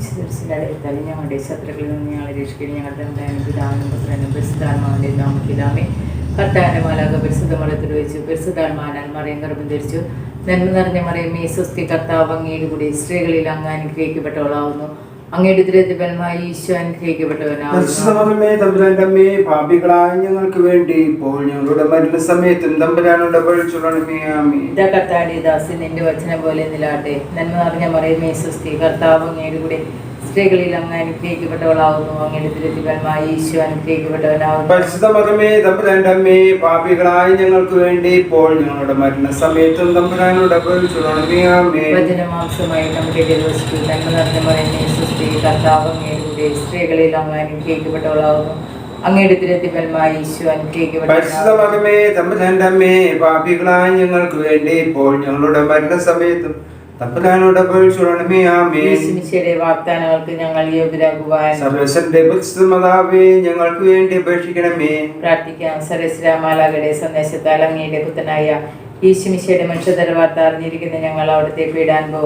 വിശുദ്ധ ഞങ്ങളുടെ ശത്രുക്കളിൽ നിന്ന് ഞങ്ങളെ രക്ഷിക്കുകയും ഞങ്ങളുടെ പിതാവിനും പുത്രനും പരിശുദ്ധാത്മാവിന്റെ നാമത്തിലാമേ മാലാക പരിശുദ്ധ മലത്തിൽ വെച്ചു. പരിശുദ്ധാത്മാനാൽ മറിയം ഗർഭം ധരിച്ചു. നന്മ നിറഞ്ഞ സ്വസ്തി കർത്താവ് അങ്ങയുടെ കൂടി സ്ത്രീകളിൽ അങ്ങ് അനുഗ്രഹിക്കപ്പെട്ടവളാവുന്നു. അങ്ങയുടെ ദുരിതബലമായി ഈശോ അനുഗ്രഹിക്കപ്പെട്ടവനാവുന്നു പരിശുദ്ധമേ തമ്പുരാന്റെ അമ്മേ പാപികളായ ഞങ്ങൾക്ക് വേണ്ടി ഇപ്പോൾ ഞങ്ങളുടെ മരണ സമയത്തും തമ്പുരാനോട് കർത്താടി ദാസി നിന്റെ വചനം പോലെ നിലാട്ടെ. നന്മ നിറഞ്ഞ മറിയമേ സ്വസ്തി. കർത്താവ് അങ്ങയുടെ കൂടെ സ്ത്രീകളിൽ അങ്ങ് അനുഗ്രഹിക്കപ്പെട്ടവളാകുന്നു അങ്ങനെ ദുരിതബലമായി ഈശോ അനുഗ്രഹിക്കപ്പെട്ടവനാകുന്നു പാപികളായ ഞങ്ങൾക്ക് വേണ്ടി ഇപ്പോൾ ഞങ്ങളുടെ മരണ സമയത്തും തമ്പുരാനുടെ വചനമാംസമായി നമ്മുടെ ദിവസത്തിൽ നന്മ നിറഞ്ഞ സ്വസ്തി കർത്താവ് അങ്ങയുടെ സ്ത്രീകളിൽ അങ്ങ് അനുഗ്രഹിക്കപ്പെട്ടവളാകുന്നു അങ്ങയുടെ ദുരിതബലമായി ഈശോ അമ്മേ പാപികളായ ഞങ്ങൾക്ക് വേണ്ടി ഇപ്പോൾ ഞങ്ങളുടെ മരണ സമയത്തും തമ്പുരാനുടെ പഴിച്ചുടണമേ ആമേ യേശുമിശിയുടെ വാഗ്ദാനങ്ങൾക്ക് ഞങ്ങൾ യോഗ്യരാകുവാൻ സർവസന്റെ പരിശുദ്ധമതാവേ ഞങ്ങൾക്ക് വേണ്ടി അപേക്ഷിക്കണമേ. പ്രാർത്ഥിക്കാം. സരസ്രാമാലാകയുടെ സന്ദേശത്താൽ അങ്ങയുടെ പുത്തനായ ഈശുമിശയുടെ മനുഷ്യതര വാർത്ത അറിഞ്ഞിരിക്കുന്ന ഞങ്ങൾ അവിടുത്തെ പീഡാൻപോ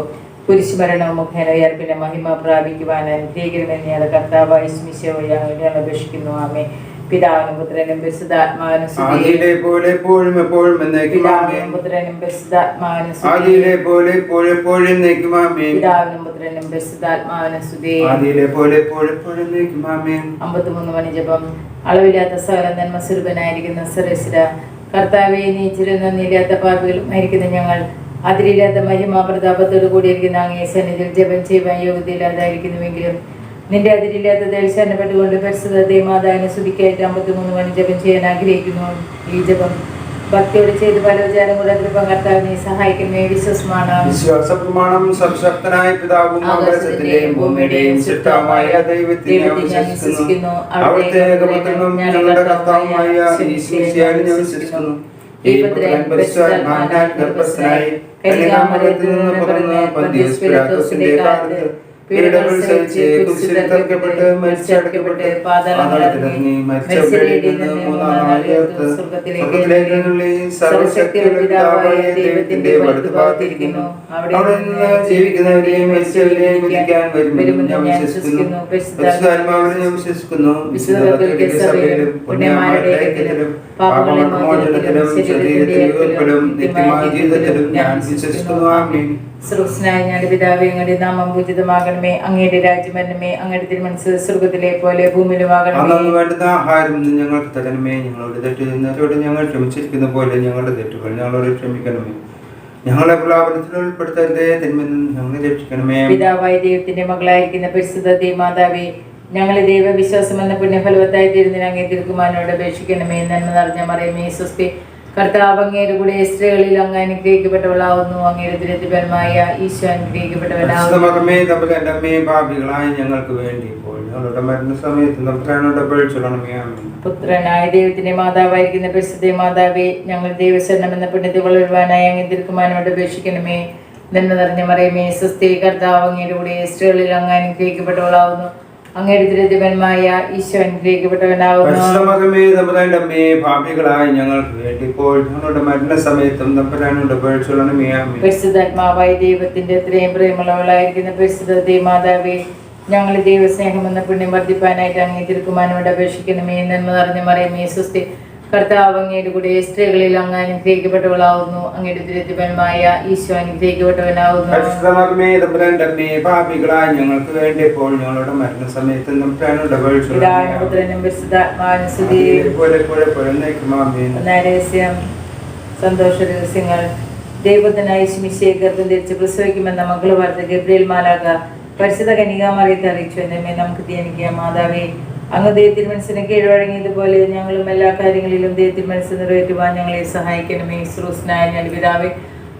കുരിശുമരണവും മുഖേന ഉയർപ്പിന്റെ മഹിമ പ്രാപിക്കുവാൻ അനുഗ്രഹിക്കണമെന്ന് ഞങ്ങളുടെ കർത്താവ് ഈശുമിശയോ ഞങ്ങൾ അപേക്ഷിക്കുന്നു. ആമേ പിതാവിനും പുത്രനും പരിശുദ്ധാത്മാവിനും ആദിയിലെ പോലെ എപ്പോഴും എപ്പോഴും പിതാവിനും പുത്രനും പരിശുദ്ധാത്മാവിനും ആദിയിലെ പോലെ എപ്പോഴും എപ്പോഴും എന്നേക്കും ആമേൻ. പിതാവിനും പുത്രനും പരിശുദ്ധാത്മാവിനും സ്തുതി. ആദിയിലെ പോലെ എപ്പോഴും എപ്പോഴും അമ്പത്തിമൂന്ന് മണി ജപം. അളവില്ലാത്ത സകല നന്മ സ്വരൂപനായിരിക്കുന്ന സരസിര കർത്താവെ നീച്ചിരുന്ന നീരാത്ത പാപികളും ആയിരിക്കുന്ന ഞങ്ങൾ. അതിരില്ലാത്ത മഹിമാ പ്രതാപത്തോടു കൂടിയിരിക്കുന്ന അങ്ങേ സന്നിധിയിൽ ജപം ചെയ്യുവാൻ യോഗ്യതയില്ലാതായിരിക്കുന്നുവെങ്കിലും നിന്റെ അതിരില്ലാത്ത ദേശാനപ്പെട്ടുകൊണ്ട് പരിസ്ഥിത ദേമാതാവിനെ സ്തുതിക്കായിട്ട് അമ്പത്തിമൂന്ന് മണി ജപം ചെയ്യാൻ ആഗ്രഹിക്കുന്നു. ഈ ജപം ഭക്തിയോട് ചെയ്ത് പല വിചാരം കൂടെ കർത്താവിനെ സഹായിക്കണമേ. വിശ്വസമാണ് വിശ്വാസ പ്രമാണം സർവശക്തനായ പിതാവും ആകാശത്തിന്റെയും ഭൂമിയുടെയും സൃഷ്ടാവായ ദൈവത്തിനെ വിശ്വസിക്കുന്നു. അവിടുത്തെ ഏകപുത്രനും ഞങ്ങളുടെ കർത്താവുമായ ഞാൻ വിശ്വസിക്കുന്നു. ഈ പുത്രൻ പരിശുദ്ധാത്മാവിനാൽ ഗർഭസ്ഥനായി കന്യകാമറിയത്തിൽ നിന്ന് പന്തിയോസ് പിലാത്തോസിന്റെ കാലത്ത് പീഡകൾ സഹിച്ച് കുരിശിൽ തറക്കപ്പെട്ട് മരിച്ചടക്കപ്പെട്ട് പാതാളത്തിലിറങ്ങി മരിച്ചവരിൽ നിന്ന് മൂന്നാം സർവശക്തിയുള്ള പിതാവായ ദൈവത്തിന്റെ വലതുഭാഗത്തിരിക്കുന്നു അവിടെ നിന്ന് ജീവിക്കുന്നവരെയും മരിച്ചവരെയും വിധിക്കാൻ വരുമെന്ന് ഞാൻ വിശ്വസിക്കുന്നു. പരിശുദ്ധാത്മാവിനെ ഞാൻ വിശ്വസിക്കുന്നു. വിശുദ്ധ കത്തോലിക്ക സഭയിലും പുണ്യമാരുടെ ഐക്യത്തിലും പാപങ്ങളുടെ മോചനത്തിലും ശരീരത്തിന്റെ ഉയർപ്പിലും നിത്യമായ ജീവിതത്തിലും ഞാൻ വിശ്വസിക്കുന്നു. ആമേൻ. സ്രോസ്നായ ഞങ്ങളുടെ പിതാവേ അങ്ങയുടെ നാമം പൂജിതമാകണമേ. അങ്ങയുടെ രാജ്യം വരണമേ അങ്ങയുടെ തിരുമനസ് സ്വർഗത്തിലെ പോലെ ഭൂമിയിലുമാകണമേ വേണ്ടുന്ന ആഹാരം ഞങ്ങൾക്ക് തരണമേ. ഞങ്ങളുടെ തെറ്റ് ഞങ്ങൾ ക്ഷമിച്ചിരിക്കുന്ന പോലെ ഞങ്ങളുടെ തെറ്റുകൾ ഞങ്ങളോട് ക്ഷമിക്കണമേ. ഞങ്ങളെ പ്രലാപനത്തിൽ ഉൾപ്പെടുത്തരുതേ. തിന്മ ഞങ്ങളെ രക്ഷിക്കണമേ. പിതാവായ ദൈവത്തിന്റെ മകളായിരിക്കുന്ന പരിശുദ്ധ ദേമാതാവേ ഞങ്ങളെ ദൈവവിശ്വാസം എന്ന പുണ്യഫലവത്തായി തീരുന്നതിന് അങ്ങേ തിരുക്കുമാനോട് അപേക്ഷിക്കണമേ. നന്മ നിറഞ്ഞ മറിയമേ സ്വസ്തി കർത്താവ് അങ്ങേരു കൂടെ സ്ത്രീകളിൽ അങ്ങ് അനുഗ്രഹിക്കപ്പെട്ടവളാവുന്നു. അങ്ങയുടെ ദുരിതപരമായ ഈശോ ഞങ്ങൾക്ക് വേണ്ടി ഞങ്ങളുടെ തമ്പുരാനോട് പുത്രനായ ദൈവത്തിന്റെ മാതാവായിരിക്കുന്ന പരിശുദ്ധ മാതാവേ ഞങ്ങൾ ദൈവശരണം എന്ന പുണ്യത്തിൽ വളരുവാനായി അങ്ങ് തിരുക്കുമാനോട് അപേക്ഷിക്കണമേ. നന്മ നിറഞ്ഞ മറിയമേ സ്വസ്തി കർത്താവ് അങ്ങയുടെ കൂടെ സ്ത്രീകളിൽ അങ്ങ് അനുഗ്രഹിക്കപ്പെട്ടവളാവുന്നു. അങ്ങയുടെ ദുരിതപരമായ ഈശോൻ ഞങ്ങൾക്ക് വേണ്ടി ഇപ്പോൾ ഞങ്ങളുടെ തമ്പുരാനോട് പരിശുദ്ധാത്മാവായ ദൈവത്തിന്റെ ഇത്രയും പ്രിയമുള്ളവളായിരിക്കുന്ന പരിശുദ്ധ ഞങ്ങൾ ദൈവസ്നേഹം എന്ന പുണ്യം വർദ്ധിപ്പാനായിട്ട് അങ്ങേ തിരുക്കുമാനോട് അപേക്ഷിക്കണമേ നന്മ നിറഞ്ഞു മറിയമേ സുസ്ഥി കർത്താവ് അങ്ങയുടെ കൂടെ സ്ത്രീകളിൽ അങ്ങ് അനുഗ്രഹിക്കപ്പെട്ടവളാവുന്നു. അങ്ങയുടെ ദുരിതപരമായ ഈശോ അനുഗ്രഹിക്കപ്പെട്ടവനാവുന്നു. പാപികളായ ഞങ്ങൾക്ക് വേണ്ടി ഇപ്പോൾ ഞങ്ങളുടെ മരണ സമയത്ത് സന്തോഷ രഹസ്യങ്ങൾ ദൈവത്തിനായി ശിമിശയെ ഗർഭം ധരിച്ച് പ്രസവിക്കുമെന്ന മകൾ വാർത്ത ഗബ്രിയേൽ മാലാക പരിശുദ്ധ കനികാമറിയത്തെ അറിയിച്ചു. എന്നമേ നമുക്ക് ധ്യാനിക്കാം. മാതാവേ അങ്ങ് ദൈവത്തിൽ മനസ്സിന് കീഴ്വഴങ്ങിയതുപോലെ ഞങ്ങളും എല്ലാ കാര്യങ്ങളിലും ദൈവത്തിൽ മനസ്സ് നിറവേറ്റുവാൻ ഞങ്ങളെ സഹായിക്കണമേ. ശ്രോസ്നായ ഞാൻ പിതാവേ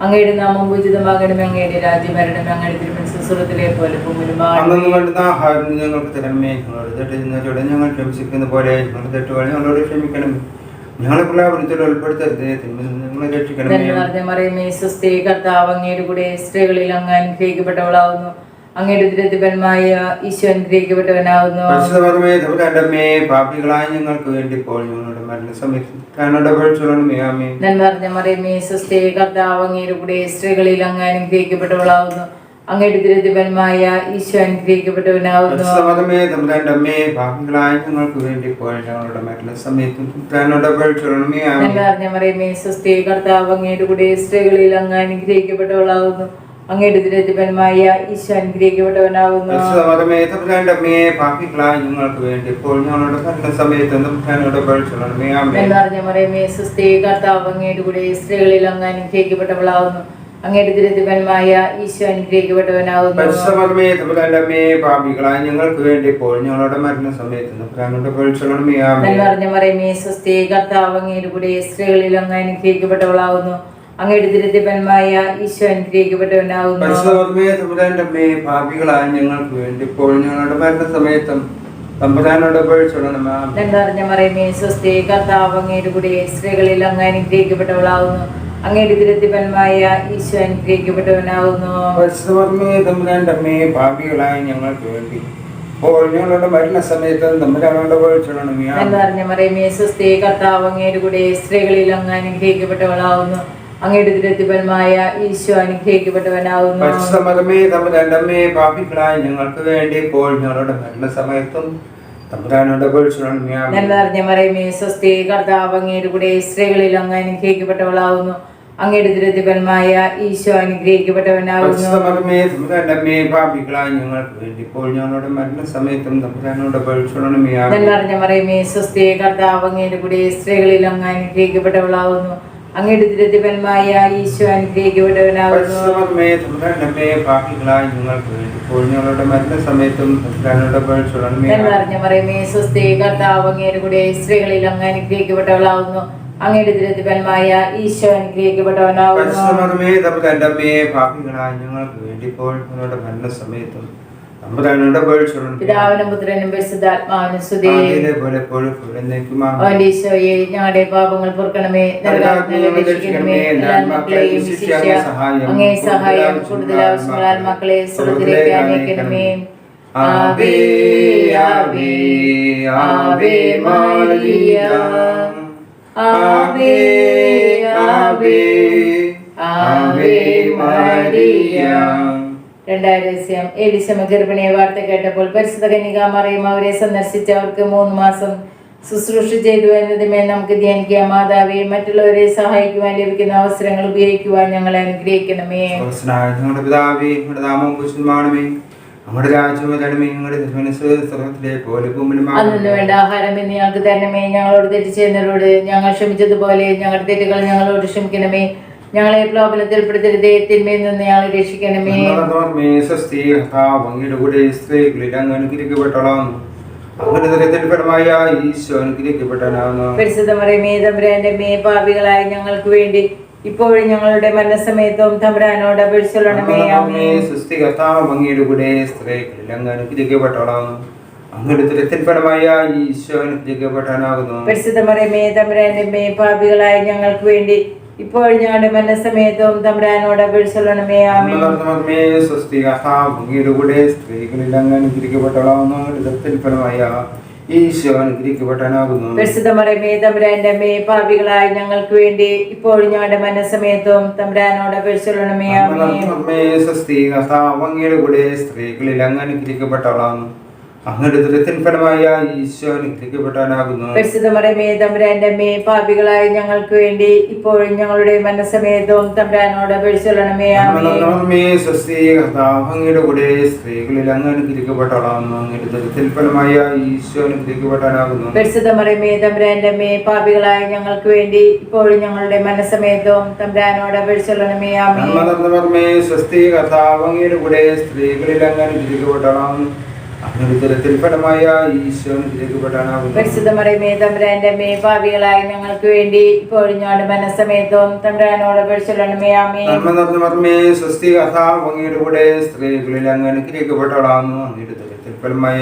അങ്ങയുടെ നാമം പൂജിതമാകണമേ അങ്ങയുടെ രാജ്യം വരണമേ. അങ്ങയുടെ തിരുമനസ് സുഹൃത്തിലെ പോലെ ആഹാരം ഞങ്ങൾക്ക് തരണമേ. ഞങ്ങൾ പോലെ ഞങ്ങളുടെ തെറ്റുകൾ ഞങ്ങളോട് ക്ഷമിക്കണമേ. ഞങ്ങളെ പ്രലാപനത്തിൽ ഉൾപ്പെടുത്തരുതേ. ഞങ്ങളെ നിറഞ്ഞ മറിയമേ സ്വസ്തി കർത്താവ് അങ്ങയുടെ കൂടെ സ്ത്രീകളിൽ അങ്ങ് അനുഗ്രഹിക്കപ്പെട്ടവളാവുന്നു. അങ്ങയുടെ ദുരിതപരമായ ഈശോ അനുഗ്രഹിക്കപ്പെട്ടവനാകുന്നു പരിശുദ്ധമേ പാപികളായ ഞങ്ങൾക്ക് വേണ്ടി ഇപ്പോൾ ഞങ്ങളുടെ മരണസമയത്ത് മറിയമേ സ്വസ്തി കർത്താവ് അങ്ങയുടെ കൂടെ സ്ത്രീകളിൽ അങ്ങ് അനുഗ്രഹിക്കപ്പെട്ടവളാവുന്നു. അങ്ങയുടെ ദുരിതപരമായ ഈശോ അനുഗ്രഹിക്കപ്പെട്ടവനാവുന്നു. സ്ത്രീകർത്താവ് പാപികളായ ഞങ്ങൾക്ക് വേണ്ടി ഇപ്പോൾ ഞങ്ങളുടെ മറിയമേ കർത്താവ് അങ്ങയുടെ കൂടെ സ്ത്രീകളിൽ അങ്ങ് അനുഗ്രഹിക്കപ്പെട്ടവളാവുന്നു. അങ്ങയുടെ ദുരിതപരമായ ഈശോ അനുഗ്രഹിക്കപ്പെട്ടവനാവുന്നു പരിശുദ്ധമേ തമ്പുരാന്റെ അമ്മേ പാപികളായ ഞങ്ങൾക്ക് വേണ്ടി ഇപ്പോൾ ഞങ്ങളുടെ മരണ സമയത്തും തമ്പുരാനോട് അപേക്ഷിക്കണമേ ആമേൻ. എന്നറിഞ്ഞ മറിയമേ സുസ്ഥി കർത്താവ് അങ്ങയുടെ കൂടെ സ്ത്രീകളിൽ അങ്ങ് അനുഗ്രഹിക്കപ്പെട്ടവളാവുന്നു അങ്ങയുടെ ദുരിതപരമായ ഈശോ അമ്മേ പാപികളായ ഞങ്ങൾക്ക് വേണ്ടി ഇപ്പോൾ ഞങ്ങളുടെ മരണ സമയത്തും തമ്പുരാനോട് അപേക്ഷിക്കണമേ ആമേൻ. എന്നറിഞ്ഞ മറിയമേ സുസ്ഥി കർത്താവ് അങ്ങയുടെ കൂടെ സ്ത്രീകളിൽ അങ്ങ് അനുഗ്രഹിക്കപ്പെട്ടവളാവുന്നു അങ്ങയുടെ ദുരിതപരമായ ഈശോ അനുഗ്രഹിക്കപ്പെട്ടവനാകുന്നു. ഞങ്ങൾക്ക് വേണ്ടി ഇപ്പോൾ ഞങ്ങളുടെ മരണ സമയത്തും തമ്പുരാനോട് മറിയമേ കർത്താവ് അങ്ങയുടെ കൂടെ സ്ത്രീകളിൽ അങ്ങ് അങ്ങയുടെ ഈശോ ഞങ്ങൾക്ക് വേണ്ടി. എന്നറിഞ്ഞ മറിയമേ കർത്താവ് അങ്ങയുടെ കൂടെ സ്ത്രീകളിൽ അങ്ങ് അങ്ങയുടെ ഈശോ അനുഗ്രഹിക്കപ്പെട്ടവനാവുന്നു. പരിശുദ്ധമേ തമ്പുരാന്റെ അമ്മേ പാപികളായ ഞങ്ങൾക്ക് വേണ്ടി ഇപ്പോൾ ഞങ്ങളുടെ മരണസമയത്തും മറിയമേ കർത്താവ് അങ്ങയുടെ കൂടെ സ്ത്രീകളിൽ അങ്ങ് അങ്ങയുടെ ദുരിതപരമായ ഈശോ മറിയമേ സുസ്ഥി കർത്താവ് അങ്ങയുടെ കൂടെ സ്ത്രീകളിൽ അങ്ങ് അനുഗ്രഹിക്കപ്പെട്ടവളാവുന്നു. അങ്ങയുടെ ദുരിതപരമായ ഈശോ കർത്താവ് അങ്ങയുടെ കൂടെ സ്ത്രീകളിൽ അങ്ങ് അനുഗ്രഹിക്കപ്പെട്ടവളാവുന്നു അങ്ങയുടെ ദുരിതപരമായ ഈശോ പാപികളായ ഞങ്ങൾക്ക് വേണ്ടി ഇപ്പോൾ ഞങ്ങളുടെ മരണസമയത്തും പിതാവിനും പുത്രനും പരിശുദ്ധാത്മാവിനും സ്തുതി ആദ്യയിലെ പോലെ എപ്പോഴും എന്നേക്കും ആമേൻ. അവന്റെ ഞങ്ങളുടെ പാപങ്ങൾ പൊറുക്കണമേ രക്ഷിക്കണമേ അങ്ങേ സഹായം കൂടുതൽ ആവശ്യമുള്ള അനയിക്കണമേ ആവേ ആവേ ആവേ മാരിയ. ആവേ ആവേ ആവേ മാരിയ. രണ്ടാം രഹസ്യം എലിശമ ഗർഭിണിയെ വാർത്ത കേട്ടപ്പോൾ പരിശുദ്ധ കന്യക മറിയും അവരെ സന്ദർശിച്ച് അവർക്ക് മൂന്ന് മാസം ശുശ്രൂഷ ചെയ്തു എന്നതുമേ നമുക്ക് ധ്യാനിക്കാം. മാതാവെ മറ്റുള്ളവരെ സഹായിക്കുവാൻ ലഭിക്കുന്ന അവസരങ്ങൾ ഉപയോഗിക്കുവാൻ ഞങ്ങളെ അനുഗ്രഹിക്കണമേ. പിതാവേ നാമം നമ്മുടെ രാജ്യം വരണമേ ഞങ്ങളുടെ തിരുമനസ് സ്വർഗത്തിലെ പോലെ ഭൂമിയിലും വേണ്ട ആഹാരം എന്ന് ഞങ്ങൾക്ക് തരണമേ. ഞങ്ങളോട് തെറ്റ് ചെയ്യുന്നവരോട് ഞങ്ങൾ ക്ഷമിച്ചതുപോലെ ഞങ്ങളുടെ തെറ്റുകൾ ഞങ്ങളോട് ക്ഷമിക്കണമേ. ഞങ്ങളെ പ്ലോപനത്തിൽ പെടുത്തരുതേ നിന്ന് ഞങ്ങളെ രക്ഷിക്കണമേ. അങ്ങയുടെ കൂടെ സ്ത്രീകളിൽ അങ്ങ് അനുഗ്രഹിക്കപ്പെട്ടോളാം പാപികളായ ഞങ്ങൾക്ക് വേണ്ടി ഇപ്പോഴും ഞങ്ങളുടെ മരണസമയത്തും തമ്പുരാനോട് അപേക്ഷിച്ചോളണമേ അങ്ങയുടെ കൂടെ സ്ത്രീകളിൽ അങ്ങ് അനുഗ്രഹിക്കപ്പെട്ടോളാം തമ്പുരാന്റെ പാപികളായ ഞങ്ങൾക്ക് വേണ്ടി ഇപ്പോഴും ഞങ്ങളുടെ മരണസമയത്തും തമ്പുരാനോട് അപേക്ഷിച്ചൊള്ളണമേ ആമേ കൂടെ സ്ത്രീകളിൽ അങ്ങനെ തമ്പുരാന്റെ മേ പാപികളായ ഞങ്ങൾക്ക് വേണ്ടി ഇപ്പോൾ ഞങ്ങളുടെ മരണസമയത്തും തമ്പുരാനോട് അപേക്ഷിച്ചൊള്ളണമേ ആമേ സ്വസ്തി കഥാ കൂടെ സ്ത്രീകളിൽ അങ്ങനെ അങ്ങയുടെ ദുരിതത്തിൻ ഫലമായ ഈശോ അനുഗ്രഹിക്കപ്പെട്ടവനാകുന്നു പരിശുദ്ധ മറിയമേ തമ്പുരാന്റെ മേ പാപികളായ ഞങ്ങൾക്ക് വേണ്ടി ഇപ്പോഴും ഞങ്ങളുടെ മനസ്സമേതവും തമ്പുരാനോട് അപേക്ഷിച്ചൊള്ളണമേ ആമേ സ്വസ്തി കൂടെ സ്ത്രീകളിൽ അങ്ങ് അനുഗ്രഹിക്കപ്പെട്ടവളാം അങ്ങയുടെ ദുരിതത്തിൻ ഫലമായ ഈശോ അനുഗ്രഹിക്കപ്പെട്ടവനാകുന്നു പരിശുദ്ധ മറിയമേ തമ്പുരാന്റെ മേ പാപികളായ ഞങ്ങൾക്ക് വേണ്ടി ഇപ്പോഴും ഞങ്ങളുടെ മനസ്സമേതവും തമ്പുരാനോട് അപേക്ഷിച്ചൊള്ളണമേ ആമേ സ്വസ്തി കൂടെ സ്ത്രീകളിൽ അങ്ങ് അനുഗ്രഹിക്കപ്പെട്ടവളാം അങ്ങയുടെ ദുരിതത്തിൻ ഫലമായ ഈശോ അനുഗ്രഹിക്കപ്പെട്ടവനാകുന്നു പരിശുദ്ധ മറിയമേ തമ്പുരാന്റെ മേ ഞങ്ങൾക്ക് വേണ്ടി ഇപ്പോഴും ഞങ്ങളുടെ മനസ്സമയത്തും തമ്പുരാനോട് അപേക്ഷിച്ചൊള്ളണമേ ആമേ മർമ്മേ സ്വസ്തി കഥാവ് അങ്ങയുടെ കൂടെ സ്ത്രീകളിൽ അങ്ങ് അനുഗ്രഹിക്കപ്പെട്ടവളാകുന്നു. അങ്ങയുടെ ദുരിതത്തിൽ ഫലമായ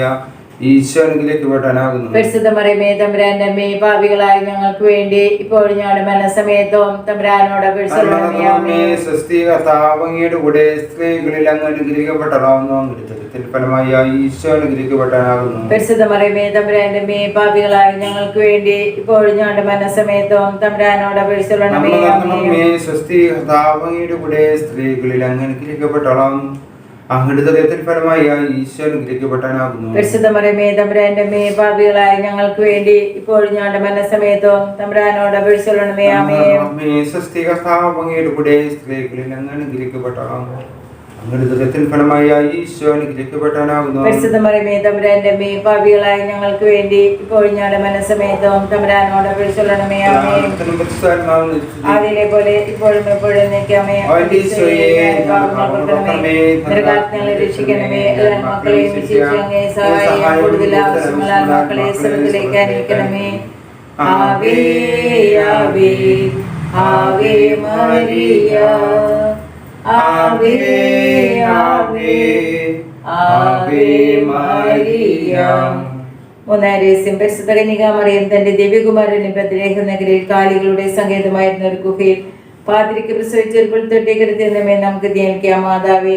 ഈശോ അനുഗ്രഹിക്കപ്പെട്ടാനാകുന്നു പരിശുദ്ധ മറിയമേ തമ്പുരാന്റെ മേ പാപികളായ ഞങ്ങൾക്ക് വേണ്ടി ഇപ്പോഴും ഞങ്ങളുടെ മനസ്സമയത്തും തമ്പുരാനോട് സ്വസ്തി കൂടെ സ്ത്രീകളിൽ അങ്ങ് അനുഗ്രഹിക്കപ്പെട്ടവളാകുന്നു അങ്ങയുടെ ദുരിതത്തിൽ ഫലമായ ഈശോ അനുഗ്രഹിക്കപ്പെട്ടാനാകുന്നു പരിശുദ്ധ മറിയമേ തമ്പുരാന്റെ മേ പാപികളായ ഞങ്ങൾക്ക് വേണ്ടി ഞങ്ങളുടെ തമ്പുരാനോട് സ്വസ്തി കൂടെ സ്ത്രീകളിൽ അങ്ങ് ഫലമായി ഈശോ അനുഗ്രഹിക്കപ്പെട്ടാനാകുന്നു പരിശുദ്ധ മറിയമേ തമ്പുരാന്റെ മേ പാപികളായ ഞങ്ങൾക്ക് വേണ്ടി ഇപ്പോഴും ഞങ്ങളുടെ മനസ്സമയത്തും തമ്പുരാനോട് അപേക്ഷിച്ചോളണമേ ആമേ അമ്മേ സ്വസ്തി കർത്താവ് അങ്ങയുടെ കൂടെ സ്ത്രീകളിൽ അങ്ങ് അനുഗ്രഹിക്കപ്പെട്ടാകുന്നു ഞങ്ങൾക്ക് വേണ്ടി ഇപ്പോഴും മനസ്സമേതവും തമരാനോട് വിളിച്ചൊള്ളണമേ. ആദിയിലെ പോലെ ഇപ്പോഴും എപ്പോഴും നിൽക്കാമേ രക്ഷിക്കണമേ എല്ലാ മക്കളെയും വിശേഷിച്ച് അങ്ങേ സഹായം കൂടുതൽ ആവശ്യമുള്ള മക്കളെ അനുവദിക്കണമേ Ave Ave Ave Maria Ave Ave, Ave Maria. മൂന്നാം രഹസ്യം പരിശുദ്ധ കന്യക മറിയം തന്റെ ദിവ്യകുമാരന് ബദ്രേഹ നഗരയിൽ കാലികളുടെ സങ്കേതമായിരുന്ന ഒരു ഗുഹയിൽ പാതിരിക്ക് പ്രസവിച്ചൊരു തൊട്ടേക്കെടുത്തിരുന്നമേ നമുക്ക് ധ്യാനിക്കാം. മാതാവേ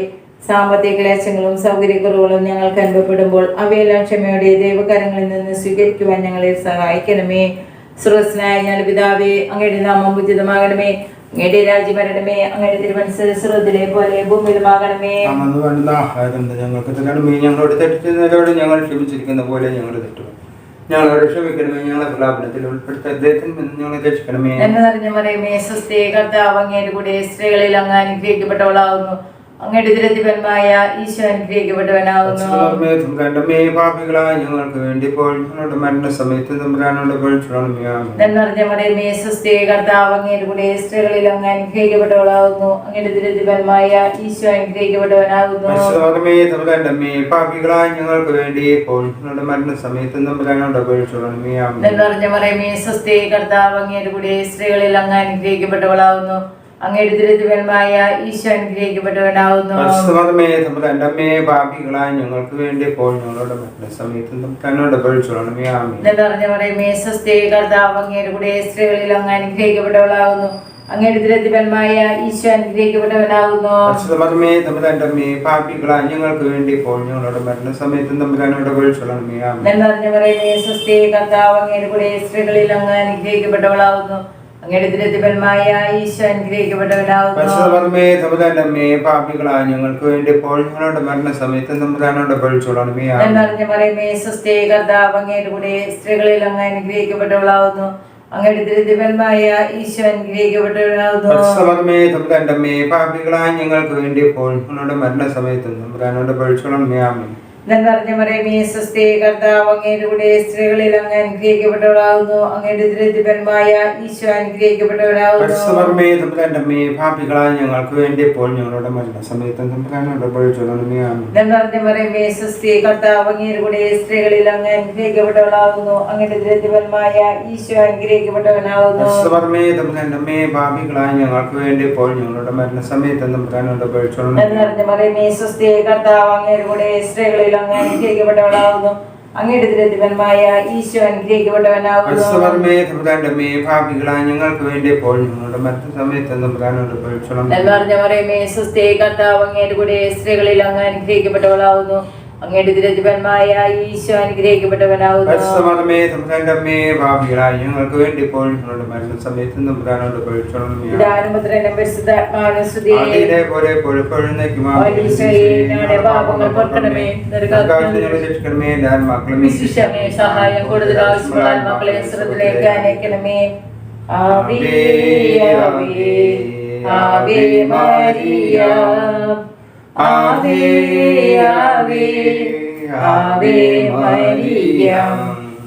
സാമ്പത്തിക ക്ലേശങ്ങളും സൗകര്യക്കുറവുകളും ഞങ്ങൾക്ക് അനുഭവപ്പെടുമ്പോൾ അവയെല്ലാം ക്ഷമയോടെ ദൈവകരങ്ങളിൽ നിന്ന് സ്വീകരിക്കുവാൻ ഞങ്ങളെ സഹായിക്കണമേ. സുറസ്നായ ഞാൻ പിതാവേ അങ്ങയുടെ നാമം ഉചിതമാകണമേ. അങ്ങയുടെ രാജ്യം വരണമേ അങ്ങയുടെ തിരുവനന്തപുരത്തിലെ പോലെ ഭൂമിയിലുമാകണമേ. അന്നു വേണ്ടുന്ന ആഹാരം ഞങ്ങൾക്ക് തരണമേ ഞങ്ങളോട് ഞങ്ങൾ ക്ഷമിച്ചിരിക്കുന്ന പോലെ ഞങ്ങൾ തെറ്റുക ഞങ്ങളോട് ക്ഷമിക്കണമേ ഞങ്ങളെ പ്രലാപനത്തിൽ ഉൾപ്പെടുത്ത ഞങ്ങളെ രക്ഷിക്കണമേ എന്ന് പറഞ്ഞു മറിയമേ സ്വസ്തി കർത്താവ് അങ്ങയുടെ കൂടെ സ്ത്രീകളിൽ അങ്ങ് അനുഗ്രഹിക്കപ്പെട്ടവളാവുന്നു. അങ്ങയുടെ ദുരതിപന്മായ ഈശോ അനുഗ്രഹിക്കപ്പെട്ടവനാവുന്നു പാപികളായ ഞങ്ങൾക്ക് വേണ്ടി ഇപ്പോൾ ഞങ്ങളുടെ മരണസമയത്ത് തമ്പുരാനോട് കർത്താവ് അങ്ങയുടെ കൂടെ സ്ത്രീകളിൽ അങ്ങ് അനുഗ്രഹിക്കപ്പെട്ടവളാവുന്നു അങ്ങയുടെ ദുരതിപന്മായ ഈശോ അനുഗ്രഹിക്കപ്പെട്ടവനാവുന്നു പരിശുദ്ധമേ, പാപികളായ ഞങ്ങൾക്ക് വേണ്ടി ഇപ്പോൾ ഞങ്ങളുടെ മരണസമയത്ത് തമ്പുരാനോട് കർത്താവ് അങ്ങയുടെ കൂടെ സ്ത്രീകളിൽ അങ്ങ് അനുഗ്രഹിക്കപ്പെട്ടവളാവുന്നു അങ്ങയുടെ ഈശോ പാപികളായ ഞങ്ങൾക്ക് വേണ്ടി ഇപ്പോൾ ഞങ്ങളുടെ നിറഞ്ഞ കർത്താവ് അങ്ങയുടെ കൂടെ സ്ത്രീകളിൽ അങ്ങ് അങ്ങയുടെ ഈശോ പാപികളായ ഞങ്ങൾക്ക് വേണ്ടി ഇപ്പോൾ ഞങ്ങളുടെ മരണസമയത്ത് തമ്പുരാനോട് പഴിച്ചുകൊള്ളണമേ. ആമേൻ. എന്ന് നിറഞ്ഞ മറിയമേ സ്വസ്തി കർത്താവ് അങ്ങയുടെ കൂടെ സ്ത്രീകളിൽ അങ്ങ് അനുഗ്രഹിക്കപ്പെട്ടവളാവുന്നു അങ്ങയുടെ ഈശോ അനുഗ്രഹിക്കപ്പെട്ടവനാവുന്നു ഞങ്ങൾക്ക് വേണ്ടി ഇപ്പോൾ ഞങ്ങളുടെ മരണസമയത്ത് തമ്പുരാനോട് പഴിച്ചുകൊള്ളണമേ. എന്ന് ആമേൻ. നിറഞ്ഞ മറിയമേ സ്വസ്തി കർത്താവ് അങ്ങയുടെ കൂടെ സ്ത്രീകളിൽ അങ്ങ് അനുഗ്രഹിക്കപ്പെട്ടവളാവുന്നു അങ്ങയുടെ ദുരതിപന്മായ ഈശോ അനുഗ്രഹിക്കപ്പെട്ടവനാവുന്നു പരിശുദ്ധമേ, തമ്പുരാന്റമ്മേ, പാപികളായ ഞങ്ങൾക്ക് വേണ്ടി ഇപ്പോൾ ഞങ്ങളുടെ മരണസമയത്ത് തമ്പുരാനോട്. ആമേൻ. കർത്താവ് അങ്ങയുടെ സ്ത്രീകളിൽ അങ്ങ് അങ്ങയുടെ ഈശോ ഞങ്ങൾക്ക് വേണ്ടി ഇപ്പോൾ ഞങ്ങളുടെ മരണ സമയത്തും സ്വസ്തി കർത്താവ് അങ്ങയുടെ കൂടെ സ്ത്രീകളിൽ അങ്ങ് അനുഗ്രഹിക്കപ്പെട്ടവളാകുന്നു. അങ്ങയുടെ ദുരതിപന്മായ ഈശോ അനുഗ്രഹിക്കപ്പെട്ടവനാകുന്നു. പാപികളായ ഞങ്ങൾക്ക് വേണ്ടി ഇപ്പോൾ ഞങ്ങളുടെ മരണ സമയത്ത് നിറഞ്ഞ സ്വസ്തി കർത്താവ് അങ്ങയുടെ കൂടെ സ്ത്രീകളിൽ അങ്ങ് അങ്ങയുടെ ഈശോ പരിശുദ്ധമേ, തമ്പുരാന്റമ്മേ, പാപികളായ ഞങ്ങൾക്ക് വേണ്ടി ഇപ്പോൾ ഞങ്ങളുടെ മരണസമയത്ത് തമ്പുരാനോട് പഴിച്ചുകൊള്ളണമേ. എന്ന് പറഞ്ഞ പറയുമേ സുസ്ഥേ കർത്താവ് അങ്ങയുടെ കൂടെ സ്ത്രീകളിൽ അങ്ങ് അനുഗ്രഹിക്കപ്പെട്ടവളാവുന്നു അങ്ങയുടെ ദുരതിപന്മായ ഈശോ അനുഗ്രഹിക്കപ്പെട്ടവനാവുന്നു. ഞങ്ങൾക്ക് വേണ്ടി ഇപ്പോൾ സഹായം കൂടുതൽ ആവശ്യമുള്ള മക്കളെ ശ്രദ്ധയിലേക്ക് ആവേ ആവേ ആവേ മരിയ. ആവേ ആവേ ആവേ മരിയ.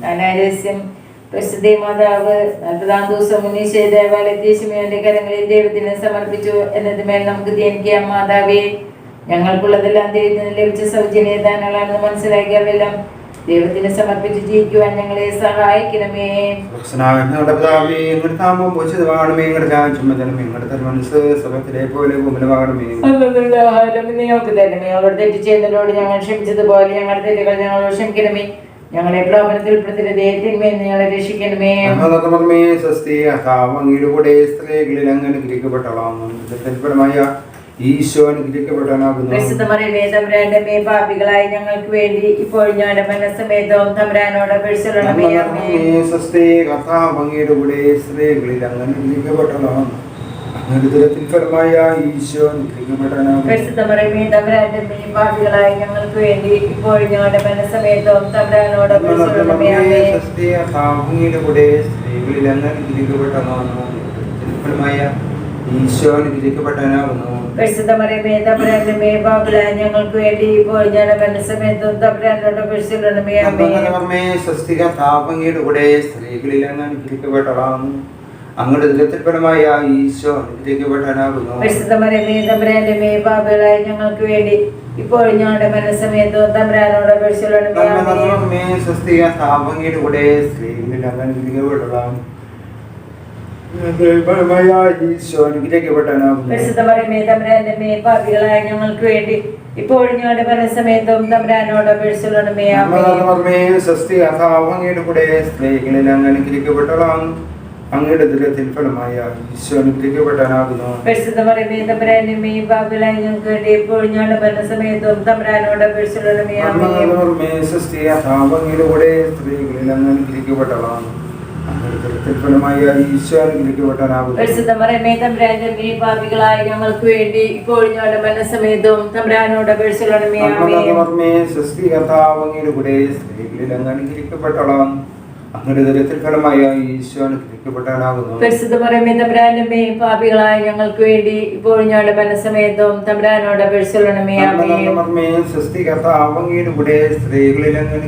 അനാരസ്യം പ്രസിദ്ധി മാതാവ് നാൽപ്പതാം ദിവസം ഉന്നയിച്ച ദേവാലയത്തെ ശിമയോന്റെ കരങ്ങളിൽ ദൈവത്തിന് സമർപ്പിച്ചു എന്നതുമേൽ നമുക്ക് ധ്യാനിക്കാം. മാതാവേ ഞങ്ങൾക്കുള്ളതെല്ലാം ദൈവത്തിന് ലഭിച്ച സൗജന്യ ദാനങ്ങളാണെന്ന് മനസ്സിലാക്കിയവരെല്ലാം ദൈവത്തിന് സമർപ്പിച്ച് ജീവിക്കുവാൻ ഞങ്ങളെ സഹായിക്കണമേ. ഞങ്ങളുടെ പിതാവേ ഞങ്ങളുടെ നാമം പൂജിതമാകണമേ ഞങ്ങളുടെ രാജ്യം വരണമേ ഞങ്ങളുടെ തിരുമനസ് സ്വർഗത്തിലെ പോലെ ഭൂമിയിലുമാകണമേ അന്നുള്ള ആഹാരം ഇന്ന് ഞങ്ങൾക്ക് തരണമേ. അവരുടെ തെറ്റ് ചെയ്യുന്നവരോട് ഞങ്ങൾ ക്ഷമിച്ചതുപോലെ ഞങ്ങളുടെ തെറ്റുകൾ ഞങ്ങളോട് ക്ഷമിക്കണമേ. ഞങ്ങളെ പ്രലോഭനത്തിൽ ഞങ്ങളെ രക്ഷിക്കണമേ. മേ സ്വസ്തി കർത്താവ് അങ്ങയുടെ കൂടെ സ്ത്രീകളിൽ അങ്ങ് അനുഗ്രഹിക്കപ്പെട്ടവളാകുന്നു ഈശോ അനുഗ്രഹിക്കപ്പെട്ടവനാകുന്നു പാപികളായി ഞങ്ങൾക്ക് വേണ്ടി ഇപ്പോൾ ഞങ്ങളുടെ മനസ്സമേതവും തമ്പുരാനോട് പരിശീലനമേ അമ്മേ സ്വസ്തി കർത്താവ് അങ്ങയുടെ കൂടെ സ്ത്രീകളിൽ അങ്ങനെ അമ്മേ പാപികളായ ഞങ്ങൾക്ക് വേണ്ടി ഇപ്പോൾ ഞങ്ങളുടെ മനസ്സമേതവും തമ്പുരാനോട് സ്ത്രീകളിൽ ഞങ്ങൾക്ക് വേണ്ടി ഇപ്പോൾ ഞങ്ങളുടെ മനസ്സമയത്തും തമ്പുരാനോട് സ്വസ്തിക താപങ്ങയുടെ കൂടെ സ്ത്രീകളിൽ അങ്ങ് അനുഗ്രഹിക്കപ്പെട്ടതാകുന്നു അങ്ങയുടെ ദുരത്തിൽ ഫലമായ ഈശോ അനുഗ്രഹിക്കപ്പെട്ടവനാകുന്നു. പരിശുദ്ധ മറിയമേ തമ്പുരാന്റെ അമ്മേ ഞങ്ങൾക്ക് വേണ്ടി ഇപ്പോൾ ഞങ്ങളുടെ മനസ്സമയത്തും തമ്പുരാനോട് അപേക്ഷിക്കണമേ സ്വസ്തിക താപങ്ങയുടെ കൂടെ സ്ത്രീകളിൽ അങ്ങ് അനുഗ്രഹിക്കപ്പെട്ടതാണ് ഫലമായ ഈശോ അനുഗ്രഹിക്കപ്പെട്ടവനാകുന്നു പരിശുദ്ധ മറിയമേ തമ്പുരാന്റെ അമ്മേ പാപികളായ ഞങ്ങൾക്ക് വേണ്ടി. ഇപ്പോൾ ഞങ്ങളുടെ മനസ്സമയത്തും തമ്പുരാനോട് അപേക്ഷിക്കണമേ ആമേൻ. സ്വസ്തി അങ്ങയുടെ കൂടെ സ്ത്രീകളിൽ അങ്ങ് അനുഗ്രഹിക്കപ്പെട്ടതാണ് അങ്ങയുടെ ദുരത്തിൽ ഫലമായ ഈശോ അനുഗ്രഹിക്കപ്പെട്ടാനാകുന്നു പരിശുദ്ധ മറിയമേ തമ്പുരാന്റെ അമ്മേ പാപികളായ ഞങ്ങൾക്ക് വേണ്ടി ഞങ്ങളുടെ മനസ്സമയത്തും തമ്പുരാനോട് സ്ത്രീകളിൽ അങ്ങ് പരിശുദ്ധ തമ്പുരാന്റെ പാപികളായ ഞങ്ങൾക്ക് വേണ്ടി ഇപ്പോൾ ഞങ്ങളുടെ മനസ്സമേതവും തമ്പുരാനോട് അപേക്ഷിക്കണമേ കൂടെ സ്ത്രീകളിൽ അങ്ങ് മറിയമേ പാപികളായ ഞങ്ങൾക്ക് വേണ്ടി ഇപ്പോൾ ഞങ്ങളുടെ തമ്പുരാനോട് അപേക്ഷിക്കണമേ സ്ത്രീകളിൽ അങ്ങ്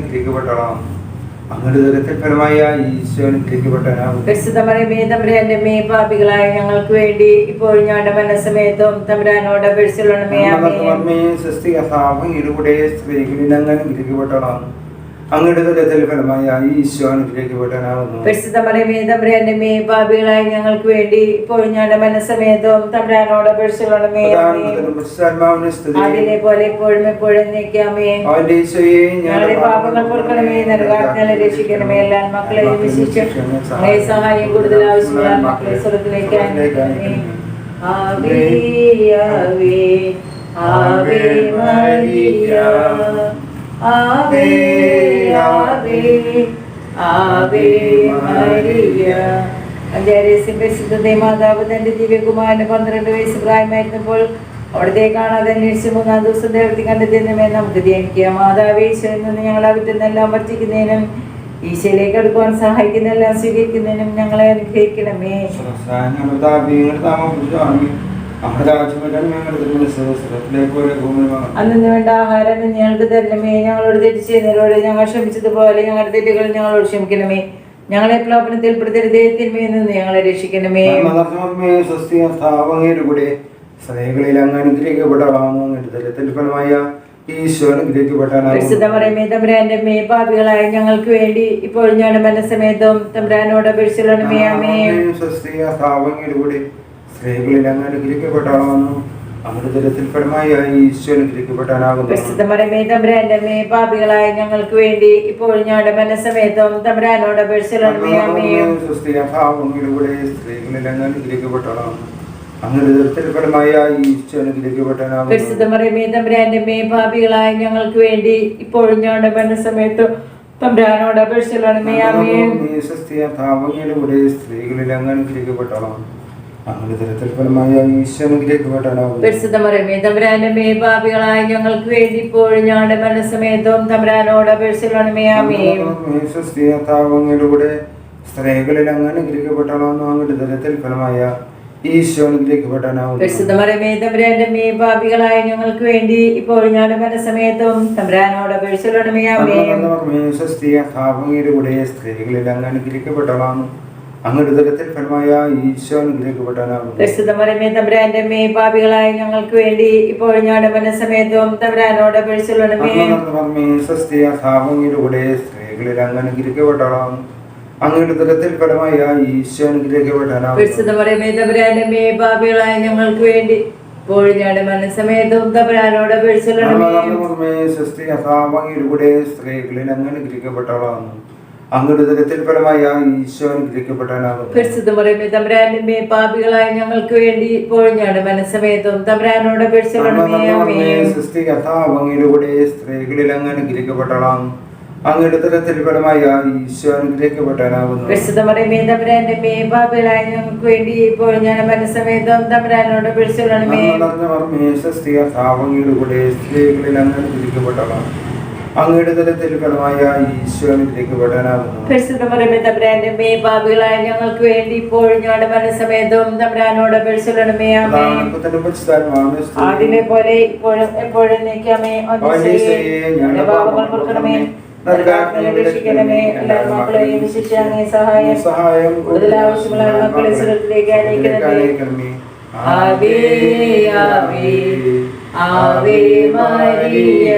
പാപികളായ ഞങ്ങൾക്ക് വേണ്ടി ഇപ്പോൾ ഞങ്ങളുടെ മനസ്സമേത്തും തമ്പുരാനോട് സ്ത്രീകളിൽ അങ്ങയുടെ ദുരത്തിൽ ഫലമായ ഈശോ പരിശുദ്ധ മറിയമേ പാപികളായ ഞങ്ങൾക്ക് വേണ്ടി ഇപ്പോൾ ഞങ്ങളുടെ മനസ്സമയത്തും തമ്പുരാനോട് അപേക്ഷിക്കണമേ അതിനെ പോലെ എപ്പോഴും എപ്പോഴും നീക്കാമേ അവന്റെ ഈശോയെ ഞങ്ങളുടെ പാപങ്ങൾ പൊറുക്കണമേ നരകാജ്ഞകളെ രക്ഷിക്കണമേ എല്ലാ മക്കളെയും വിശിഷ്യം സഹായം കൂടുതൽ ആവശ്യമുള്ള മക്കളെ സ്വർഗത്തിലേക്ക് അനുഗ്രഹിക്കണമേ ആവേ ആവേ ആവേ മരിയ ആവേ ആവേ ആവേ മരിയ. അഞ്ചാരേസിന്റെ പരിശുദ്ധ മാതാവ് തന്റെ ദിവ്യകുമാരന് പന്ത്രണ്ട് വയസ്സ് പ്രായമായിരുന്നപ്പോൾ അവിടത്തെ കാണാതെ അന്വേഷിച്ച് മൂന്നാം ദിവസം ദേവത്തി കണ്ടെത്തിയെന്നുമേ നമുക്ക് ധ്യാനിക്കാം. മാതാവ് ഈശോയിൽ നിന്ന് ഞങ്ങൾ വിട്ടുന്നെല്ലാം വർദ്ധിക്കുന്നതിനും ഈശയിലേക്ക് അടുക്കുവാൻ സഹായിക്കുന്നെല്ലാം സ്വീകരിക്കുന്നതിനും ഞങ്ങളെ അനുഗ്രഹിക്കണമേ. അന്നു വേണ്ട ആഹാരം ഞങ്ങൾക്ക് തരണമേ. ഞങ്ങളോട് തെറ്റ് ചെയ്യുന്നവരോട് ഞങ്ങൾ ക്ഷമിച്ചതുപോലെ ഞങ്ങളുടെ തെറ്റുകൾ ഞങ്ങളോട് ക്ഷമിക്കണമേ. ഞങ്ങളെ പ്രലോഭനത്തിൽ തിന്മയിൽ നിന്ന് ഞങ്ങളെ രക്ഷിക്കണമേ. കൂടെ സ്ത്രീകളിൽ അങ്ങ് അനുഗ്രഹിക്കപ്പെടാമോ ഫലമായ പാപികളായ ഞങ്ങൾക്ക് വേണ്ടി ഇപ്പോൾ ഞങ്ങളുടെ മനസ്സമേതം തമ്പുരാനോട് അപേക്ഷിച്ചു അമ്മേ ഭാവങ്ങളുടെ കൂടെ സ്ത്രീകളിൽ അങ്ങ് മേ പാപികളായ ഞങ്ങൾക്ക് വേണ്ടി ഇപ്പോൾ ഞങ്ങളുടെ മനസ്സമേതവും തമ്പുരാനോട് അപേക്ഷിക്കണമേ അമ്മേ ഭാവങ്ങളിലൂടെ സ്ത്രീകളിൽ അങ്ങ് അനുഗ്രഹിക്കപ്പെട്ടാകുന്നു അമൃതത്തിൽ ഫലമായ ഈശോ അനുഗ്രഹിക്കപ്പെട്ടാനാകുന്നു. പരിശുദ്ധ മറിയമേ തമ്പുരാന്റെ മേ പാപികളായ ഞങ്ങൾക്ക് വേണ്ടി ഇപ്പോൾ ഞങ്ങളുടെ മനസ്സമേതവും തമ്പുരാനോട് ഭാവങ്ങളിലൂടെ സ്ത്രീകളിൽ അങ്ങ് അനുഗ്രഹിക്കപ്പെട്ടാകുന്നു തമ്പുരാന്റെ മേ പാപികളായ ഞങ്ങൾക്ക് വേണ്ടി ഇപ്പോൾ ഞങ്ങളുടെ മനസ്സമേതവും തമ്പുരാനോട് അപേക്ഷിക്കണമേ സ്ത്രീകളിൽ അങ്ങ് അനുഗ്രഹിക്കപ്പെട്ടാണോ അങ്ങയുടെ തരത്തിൽ ഫലമായ പാപികളായ ഞങ്ങൾക്ക് വേണ്ടി ഇപ്പോൾ ഞങ്ങളുടെ തമ്പുരാനോട് അപേക്ഷിക്കണമേ സ്ത്രീകളിൽ അങ്ങ് അനുഗ്രഹിക്കപ്പെട്ടാണെന്ന് അങ്ങയുടെ ഫലമായ ഈശോ പാപികളായ ഞങ്ങൾക്ക് വേണ്ടി ഇപ്പോൾ ഞങ്ങളുടെ തമ്പുരാനോട് സ്ത്രീകളിൽ അങ്ങ് അങ്ങയുടെ ദരത്തിൽ ഫലമായ ഈശോ പാപികളായ ഞങ്ങൾക്ക് വേണ്ടി ഇപ്പോൾ ഞങ്ങളുടെ തമ്പുരാനോട് സ്ത്രീകളിൽ അങ്ങ് അങ്ങയുടെ ഈശോ പാപികളായ ഞങ്ങൾക്ക് വേണ്ടി ഇപ്പോൾ ഞങ്ങളുടെ തമ്പുരാനോട് സ്ത്രീകളിൽ അങ്ങ് അങ്ങയുടെ ഈശോ തമ്പുരാന്റെ മേ പാപികളായ ഞങ്ങൾക്ക് വേണ്ടി ഇപ്പോൾ ഞാൻ മനസ്സമേതം. തമ്പുരാനോട് പിടിച്ചുകൊള്ളണമേ നിറഞ്ഞ മർമ്മേ സ്വസ്തി അങ്ങയുടെ സ്ത്രീകളിൽ അങ്ങ് അനുഗ്രഹിക്കപ്പെട്ടവൻ അങ്ങയുടെ തലത്തിൽ ഫലമായ ഈശോ അനുഗ്രഹിക്കപ്പെട്ടവനാകുന്നു പരിശുദ്ധമറിയമേ തമ്പുരാന്റെ മേ പാപികളായ ഞങ്ങൾക്ക് വേണ്ടി ഇപ്പോഴും ഞങ്ങളുടെ തമ്പുരാനോട് പോലെ ഇപ്പോഴും എപ്പോഴും നീക്കാമേ ഞങ്ങളുടെ പാപങ്ങൾ കൊടുക്കണമേ സഹായം. മക്കളെ സുരത്തിലേക്ക് ആവേ ആവേ ആവേ മരിയ.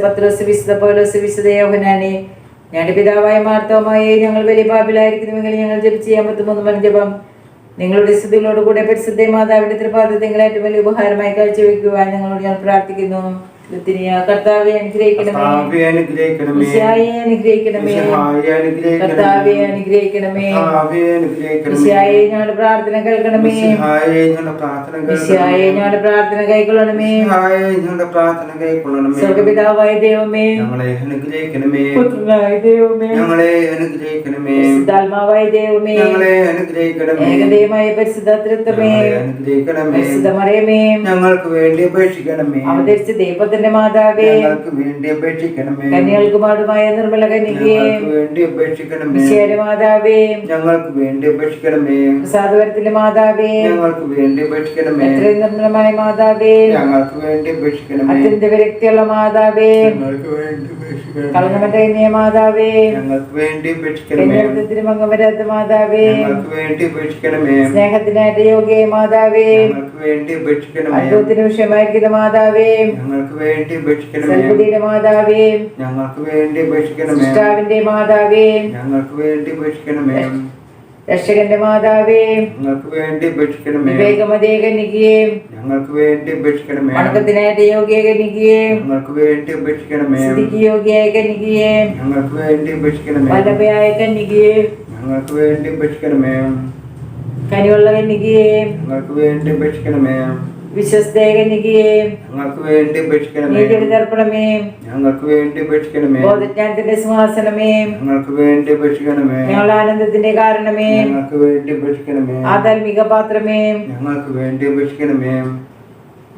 പത്രോസ് ഞങ്ങളുടെ പിതാവായ മാർത്തോമായെ ഞങ്ങൾ വലിയ പാപിലായിരിക്കുന്നുവെങ്കിൽ ഞങ്ങൾ ജപിച്ച് പറ്റുമൊന്നും മണി ജപം. നിങ്ങളുടെ സ്ഥിതികളോടുകൂടെ പരിശുദ്ധ മാതാവിന്റെ തൃപാദത്തെ ഏറ്റവും വലിയ ഉപഹാരമായി കാഴ്ചവെക്കുവാൻ ഞങ്ങളോട് ഞാൻ പ്രാർത്ഥിക്കുന്നു. കർത്താവെ അനുഗ്രഹിക്കണമേ. അനുഗ്രഹിക്കണമേ. അനുഗ്രഹിക്കണമേ. കർത്താവെ ഞങ്ങളുടെ പ്രാർത്ഥന കേൾക്കണമേ. ഞങ്ങളുടെ പ്രാർത്ഥന ഞങ്ങളുടെ പ്രാർത്ഥന കൈക്കൊള്ളണമേ. മിശിഹായെ ഞങ്ങളുടെ പ്രാർത്ഥന കൈക്കൊള്ളണമേ. സ്വർഗപിതാവായ ദൈവമേ. ഞങ്ങളെ അനുഗ്രഹിക്കണമേ. പുത്രനായ ദൈവമേ. ഞങ്ങളെ അനുഗ്രഹിക്കണമേ. പരിശുദ്ധാത്മാവായ ദൈവമേ. ഞങ്ങളെ അനുഗ്രഹിക്കണമേ. ഏകദൈവമായ പരിശുദ്ധ അനുഗ്രഹിക്കണമേ. ഞങ്ങൾക്ക് വേണ്ടി അപേക്ഷിക്കണമേ. അവതരിച്ച ദൈവത്തിന്റെ മാതാവേ വേണ്ടി അപേക്ഷിക്കണമേ. കന്യാൾക്കുമാടുമായ നിർമ്മല കന്യകയെ വേണ്ടി അപേക്ഷിക്കണമേ. മാതാവേ ഞങ്ങൾക്ക് വേണ്ടി അപേക്ഷിക്കണമേ. സാധുവരത്തിന്റെ മാതാവേ ഞങ്ങൾക്ക് വേണ്ടി അപേക്ഷിക്കണമേ. നിർമ്മലമായ മാതാവേ ഞങ്ങൾക്ക് വേണ്ടി അപേക്ഷിക്കണമേ. അത്യന്ത വിരക്തിയുള്ള മാതാവേ ഞങ്ങൾക്ക് വേണ്ടി അപേക്ഷിക്കണമേ. മാതാവേ ഞങ്ങൾക്ക് വേണ്ടി അപേക്ഷിക്കണമേ. വരാത്ത മാതാവേ ഞങ്ങൾക്ക് വേണ്ടി അപേക്ഷിക്കണമേ. സ്നേഹത്തിനായിട്ട് യോഗ്യ മാതാവേ ഞങ്ങൾക്ക് വേണ്ടി അപേക്ഷിക്കണമേ. അത്ഭുതത്തിന് വിഷയമായിരിക്കുന്ന മാതാവേ ഞങ്ങൾക്ക് വേണ്ടി സൽബുദ്ധിയുടെ മാതാവേ. ഞങ്ങൾക്ക് വേണ്ടി ഉപേക്ഷിക്കണമേ. മാതാവേ. ഞങ്ങൾക്ക് വേണ്ടി ഉപേക്ഷിക്കണമേ. രക്ഷകന്റെ മാതാവേ. ഞങ്ങൾക്ക് വേണ്ടി അപേക്ഷിക്കണമേ വിവേകമതേ കന്യകയെ ഞങ്ങൾക്ക് വേണ്ടി ഉപേക്ഷിക്കണമേ. അടക്കത്തിനായിട്ട് യോഗ്യ ഞങ്ങൾക്ക് വേണ്ടി ഉപേക്ഷിക്കണമേ. സ്ഥിതിക്ക് യോഗ്യയായ ഞങ്ങൾക്ക് വേണ്ടി ഉപേക്ഷിക്കണമേ. വല്ലഭയായ കന്യകയെ ഞങ്ങൾക്ക് വേണ്ടി ഉപേക്ഷിക്കണമേ. കനിവുള്ള കന്യകയെ ഞങ്ങൾക്ക് വേണ്ടി അപേക്ഷിക്കണമേ വിശ്വസ്ത കന്യകയെ ഞങ്ങൾക്ക് വേണ്ടി ഉപേക്ഷിക്കണമേ. നീതിയുടെ ദർപ്പണമേ ഞങ്ങൾക്ക് വേണ്ടി അപേക്ഷിക്കണമേ ബോധജ്ഞാനത്തിന്റെ സിംഹാസനമേ. ഞങ്ങൾക്ക് വേണ്ടി അപേക്ഷിക്കണമേ ഞങ്ങളുടെ ആനന്ദത്തിന്റെ കാരണമേ. ഞങ്ങൾക്ക് വേണ്ടി പാത്രമേ. ഞങ്ങൾക്ക് വേണ്ടി അപേക്ഷിക്കണമേ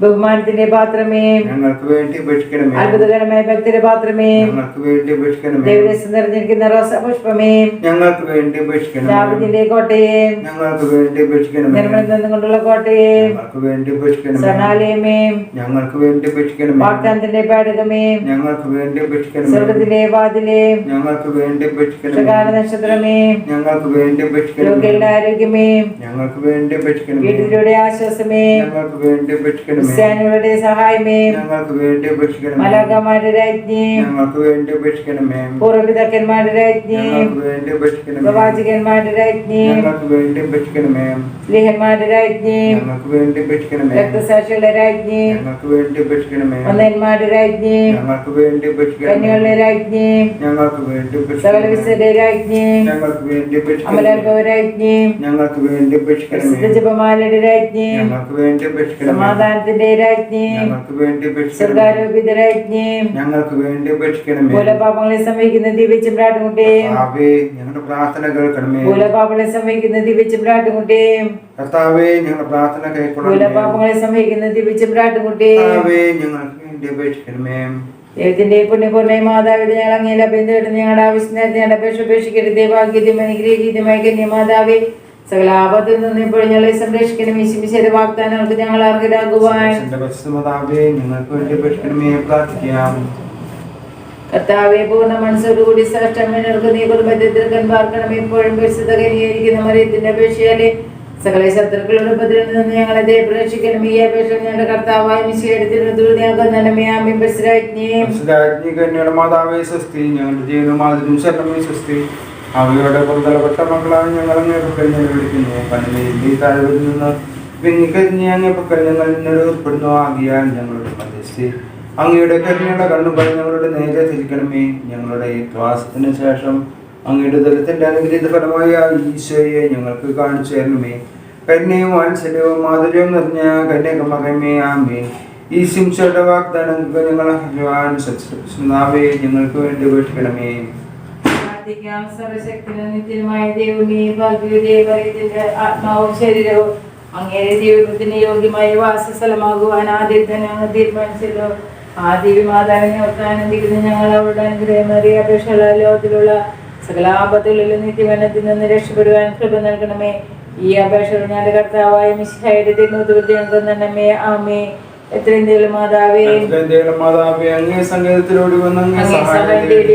ബഹുമാനത്തിന്റെ പാത്രമേ ഞങ്ങൾക്ക് വേണ്ടി അപേക്ഷിക്കണമേ അത്ഭുതകരമായ ഭക്തിയുടെ പാത്രമേ ഞങ്ങൾക്ക് വേണ്ടി അപേക്ഷിക്കണമേ ദേവരസം നിറഞ്ഞിരിക്കുന്ന റോസ പുഷ്പമേ ഞങ്ങൾക്ക് വേണ്ടി അപേക്ഷിക്കണമേ ദാവിദിന്റെ കോട്ടയെ ഞങ്ങൾക്ക് വേണ്ടി ഉപേക്ഷിക്കണം നിർമ്മലം നിന്നുകൊണ്ടുള്ള കോട്ടയെ ഞങ്ങൾക്ക് വേണ്ടി അപേക്ഷിക്കണമേ സനാലയമേ ഞങ്ങൾക്ക് വേണ്ടി ഉപേക്ഷിക്കണം വാഗ്ദാനത്തിന്റെ പാടകമേ ഞങ്ങൾക്ക് വേണ്ടി ഉപേക്ഷിക്കണം സ്വർഗത്തിന്റെ വാതിലെ ഞങ്ങൾക്ക് വേണ്ടി ഉപേക്ഷിക്കണം നക്ഷത്രമേ ഞങ്ങൾക്ക് വേണ്ടി ഉപേക്ഷിക്കണം രോഗികളുടെ ആരോഗ്യമേ ഞങ്ങൾക്ക് വേണ്ടി ഉപേക്ഷിക്കണം വീട്ടിലൂടെ ആശ്വാസമേ ഞങ്ങൾക്ക് വേണ്ടി അപേക്ഷിക്കണമേ ക്രിസ്ത്യാനികളുടെ സഹായമേ ഞങ്ങൾക്ക് വേണ്ടി അപേക്ഷിക്കണമേ മലകമാരുടെ രാജ്ഞി ഞങ്ങൾക്ക് വേണ്ടി ഉപേക്ഷിക്കണമേ പൂർവപിതാക്കന്മാരുടെ രാജ്ഞി വേണ്ടി അപേക്ഷിക്കണമേ പ്രവാചകന്മാരുടെ രാജ്ഞി ഞങ്ങൾക്ക് വേണ്ടി ഉപേക്ഷിക്കണമേ സ്ത്രീഹന്മാരുടെ രാജ്ഞി ഞങ്ങൾക്ക് വേണ്ടി ഉപേക്ഷിക്കണമേ രക്തസാക്ഷികളുടെ രാജ്ഞി ഞങ്ങൾക്ക് വേണ്ടി ഉപേക്ഷിക്കണമേ ഒന്നന്മാരുടെ രാജ്ഞി ഞങ്ങൾക്ക് വേണ്ടി ഉപേക്ഷിക്കണം കന്യകളുടെ രാജ്ഞി ഞങ്ങൾക്ക് വേണ്ടി സകല അപേക്ഷിക്കണമേ വിശുദ്ധരുടെ രാജ്ഞി ഞങ്ങൾക്ക് വേണ്ടി ഉപേക്ഷിക്കണം അമലർഗവ രാജ്ഞി ഞങ്ങൾക്ക് വേണ്ടി ഉപേക്ഷിക്കണം ജപമാലയുടെ രാജ്ഞി ഞങ്ങൾക്ക് വേണ്ടി ഉപേക്ഷിക്കണം സമാധാനത്തിന്റെ രാജ്ഞി ഞങ്ങൾക്ക് വേണ്ടി ഞങ്ങൾക്ക് മൂലപാപങ്ങളെ ദിവ്യച്ചും പ്രാട്ടുകുട്ടിയും ഞങ്ങളുടെ പ്രാർത്ഥന കേൾക്കണമേ. മൂലപാപങ്ങളെ സംവഹിക്കുന്ന ദിവ്യച്ചും പ്രാട്ടുകുട്ടിയും കർത്താവേ ഞങ്ങളുടെ പ്രാർത്ഥന മൂലപാപങ്ങളെ ദിവ്യച്ചും പ്രാട്ടുകുട്ടിയും ഞങ്ങൾക്ക് വേണ്ടി ദൈവത്തിന്റെ പുണ്യപൂർണ മാതാവിന്റെ ഞങ്ങൾ അങ്ങേല ഞങ്ങളുടെ ആവശ്യത്തിന് ഞങ്ങളുടെ അപേക്ഷ ഉപേക്ഷിക്കരുത് ഭാഗ്യത്യം അനുഗ്രഹിതമായി കന്യ മാതാവേ സകല ആപത്തിൽ നിന്ന് ഇപ്പോൾ ഞങ്ങളെ സംരക്ഷിക്കണം ഈശ്വര വാഗ്ദാനങ്ങൾക്ക് ഞങ്ങൾ അർഹരാകുവാൻ കർത്താവെ പൂർണ മനസ്സോടുകൂടി ശ്രേഷ്ഠമേനർക്ക് നീ കുടുംബത്തിൽ തീർക്കാൻ പാർക്കണം എപ്പോഴും പരിശുദ്ധ കനിയായിരിക്കുന്ന മറിയത്തിന്റെ അപേക്ഷയാലെ സകല ശത്രുക്കളുടെ ഉപദ്രവത്തിൽ നിന്ന് ഞങ്ങളെ ദയപ്രേക്ഷിക്കണം ഈ അപേക്ഷ ഞങ്ങളുടെ കർത്താവായ ഞങ്ങളുടെ ജീവിതമാതിരും ശരണമേ സ്വസ്തി. അവയുടെ പുറത്തലപ്പെട്ട മക്കളാണ് ഞങ്ങൾ അങ്ങനെ കഴിഞ്ഞ വിളിക്കുന്നു കണ്ണിലെ താഴ്വരിൽ നിന്ന് പിന്നിക്കരിഞ്ഞ് അങ്ങനെ കഴിഞ്ഞ ഞങ്ങൾ ഉൾപ്പെടുന്നു ആകിയാൽ ഞങ്ങളുടെ മധ്യസ്ഥി. അങ്ങയുടെ കരുണയുടെ കണ്ണുകൾ ഞങ്ങളുടെ നേരെ തിരിക്കണമേ. ഞങ്ങളുടെ ക്ലാസത്തിന് ശേഷം അങ്ങയുടെ ദലത്തിന്റെ അനുഗ്രഹീത ഫലമായ ഈശോയെ ഞങ്ങൾക്ക് കാണിച്ചു തരണമേ. കരുണയും വാത്സല്യവും മാധുര്യവും നിറഞ്ഞ കന്യകമകമേ ആമേ ഈ സിംസയുടെ വാഗ്ദാനം ഞങ്ങൾ ഞങ്ങൾക്ക് വേണ്ടി വീട്ടിക്കണമേ പ്രാർത്ഥിക്കാം. സർവശക്തനും നിത്യനുമായ ദൈവമേ ഭാഗ്യവതിയെ പറയത്തിന്റെ ആത്മാവും ശരീരവും അങ്ങേരെ ജീവിതത്തിന് യോഗ്യമായ വാസസ്ഥലമാകുവാൻ ആദ്യം തന്നെ അങ്ങ് തീരുമാനിച്ചല്ലോ. ആ ദിവ്യ മാതാവിനെ ഓർത്ത് ആനന്ദിക്കുന്ന ഞങ്ങൾ അവരുടെ അനുഗ്രഹമേറിയ അപേക്ഷകള ലോകത്തിലുള്ള സകലാപത്തിലുള്ള നിത്യമനത്തിൽ നിന്ന് രക്ഷപ്പെടുവാൻ കൃപ നൽകണമേ. ഈ അപേക്ഷകൾ ഞാൻ കർത്താവായ മിശിഹായുടെ തിരുമുദ്രത്തിൽ ഞങ്ങൾക്ക് ആമേ മാതാവേ അങ്ങേ സംഗീതത്തിലൂടെ വന്ന് അങ്ങേ അങ്ങേ സഹായം തേടി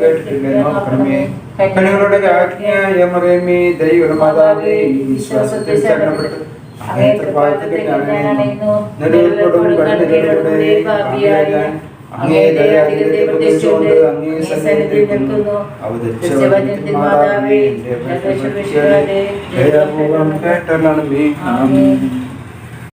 കേട്ടിട്ടില്ല നോക്കണമേ കണ്ണുകളുടെ രാജ്ഞിയായ മറിയമേ ദൈവ മാതാവേ വിശ്വാസത്തിൽ ശരണപ്പെട്ട്. അങ്ങേ തൃപ്പാദത്തിൽ ഞാൻ അണയുന്നു. നെടുവീർപ്പോടും കണ്ണുനീരോടുകൂടെ പാപിയായ ഞാൻ അങ്ങേ ദയാധികത്തെ പ്രതീക്ഷിച്ചുകൊണ്ട് അങ്ങേ സന്നിധിയിൽ നിൽക്കുന്നു. അവതരിച്ച മാതാവേ എന്റെ